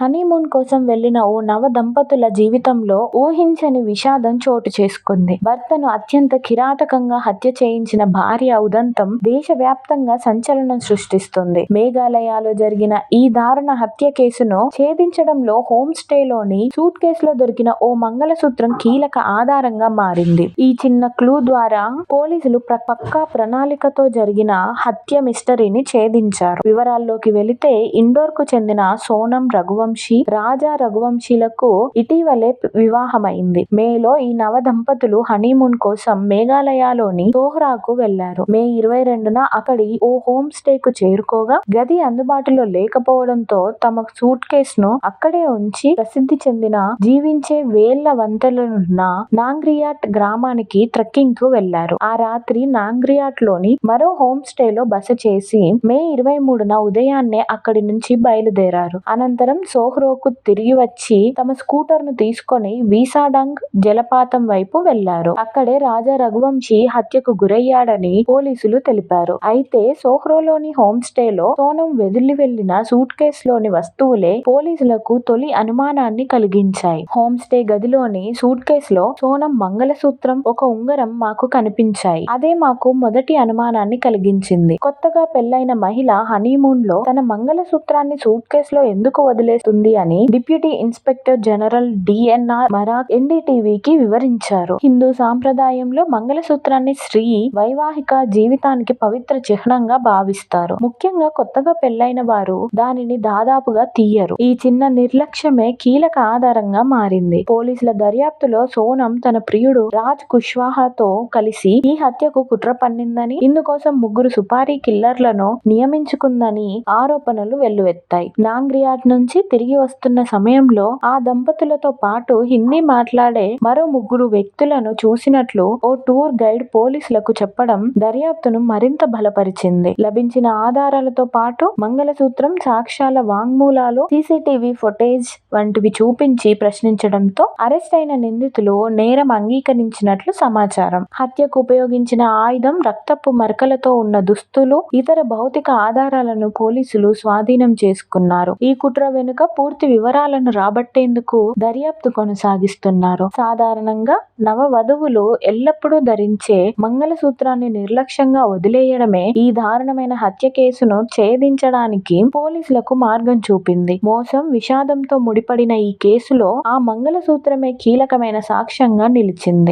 Honeymoon కోసం వెళ్ళిన ఓ నవ దంపతుల జీవితంలో ఊహించని విషాదం చోటు చేసుకుంది. భర్తను అత్యంత కిరాతకంగా హత్య చేయించిన భార్య ఉదంతం దేశవ్యాప్తంగా సంచలనం సృష్టిస్తుంది మేఘాలయాలో జరిగిన ఈ దారుణ హత్య కేసును ఛేదించడంలో హోమ్ స్టేలోని సూట్ కేసులో దొరికిన ఓ మంగళసూత్రం కీలక ఆధారంగా మారింది. ఈ చిన్న క్లూ ద్వారా పోలీసులు పక్కా ప్రణాళికతో జరిగిన హత్య మిస్టరీని ఛేదించారు. వివరాల్లోకి వెళితే ఇండోర్కు చెందిన సోనం రఘువం రఘువంశీ, రాజా రఘువంశీలకు ఇటీవలే వివాహమైంది. మేలో ఈ నవ దంపతులు హనీమూన్ కోసం మేఘాలయలోని తోహ్రాకు వెళ్ళారు. మే ఇరవై రెండున అక్కడి ఓ హోం స్టే కు చేరుకోగా గది అందుబాటులో లేకపోవడంతో తమ సూట్ కేసు ను అక్కడే ఉంచి ప్రసిద్ధి చెందిన జీవించే వేళ్ళ వంతెలున్న నాంగ్రియాట్ గ్రామానికి ట్రెక్కింగ్కు వెళ్ళారు. ఆ రాత్రి నాంగ్రియాట్లోని మరో హోమ్ స్టే లో బస చేసి మే ఇరవై మూడున ఉదయాన్నే అక్కడి నుంచి బయలుదేరారు. అనంతరం సోహ్రోకు తిరిగి వచ్చి తమ స్కూటర్ను తీసుకుని వీసాడంగ్ జలపాతం వైపు వెళ్ళారు. అక్కడే రాజా రఘువంశీ హత్యకు గురయ్యాడని పోలీసులు తెలిపారు. అయితే సోహ్రాలోని హోంస్టేలో సోనం వెదిలి వెళ్ళిన సూట్కేసులోని వస్తువులే పోలీసులకు తొలి అనుమానాన్ని కలిగించాయి. హోంస్టే గదిలోని సూట్ కేసులో సోనం మంగళసూత్రం, ఒక ఉంగరం మాకు కనిపించాయి. అదే మాకు మొదటి అనుమానాన్ని కలిగించింది. కొత్తగా పెళ్ళైన మహిళ హనీమూన్లో తన మంగళసూత్రాన్ని సూట్కేసులో ఎందుకు వదిలేస్తుంది అని deputy inspector general DNR Marak ఎన్డీటీవీకి వివరించారు. హిందూ సాంప్రదాయంలో మంగళసూత్రాన్ని స్త్రీ వైవాహిక జీవితానికి పవిత్ర చిహ్నంగా భావిస్తారు. ముఖ్యంగా కొత్తగా పెళ్ళైన వారు దానిని దాదాపుగా తీయరు. ఈ చిన్న నిర్లక్ష్యమే కీలక ఆధారంగా మారింది. పోలీసుల దర్యాప్తులో సోనం తన ప్రియుడు రాజ్ కుష్వాహాతో కలిసి ఈ హత్యకు కుట్ర పన్నిందని, ఇందుకోసం ముగ్గురు సుపారీ కిల్లర్లను నియమించుకుందని ఆరోపణలు వెల్లువెత్తాయి. నాంగ్రియాట్ నుంచి తిరిగి వస్తున్న సమయంలో ఆ దంపతులతో పాటు హిందీ మాట్లాడే మరో ముగ్గురు వ్యక్తులను చూసినట్లు ఓ టూర్ గైడ్ పోలీసులకు చెప్పడం దర్యాప్తును మరింత బలపరిచింది. లభించిన ఆధారాలతో పాటు మంగళసూత్రం, సాక్ష్యాల వాంగ్మూలాలు, సీసీటీవీ ఫుటేజ్ వంటివి చూపించి ప్రశ్నించడంతో అరెస్ట్ అయిన నిందితులు నేరం అంగీకరించినట్లు సమాచారం. హత్యకు ఉపయోగించిన ఆయుధం, రక్తపు మరకలతో ఉన్న దుస్తులు, ఇతర భౌతిక ఆధారాలను పోలీసులు స్వాధీనం చేసుకున్నారు. ఈ కుట్ర వెనుక పూర్తి వివరాలను రాబట్టేందుకు దర్యాప్తు కొనసాగిస్తున్నారు. సాధారణంగా నవ వధువులు ఎల్లప్పుడూ ధరించే మంగళసూత్రాన్ని నిర్లక్ష్యంగా వదిలేయడమే ఈ దారుణమైన హత్య కేసును ఛేదించడానికి పోలీసులకు మార్గం చూపింది. మోసం, విషాదంతో ముడిపడిన ఈ కేసులో ఆ మంగళసూత్రమే కీలకమైన సాక్ష్యంగా నిలిచింది.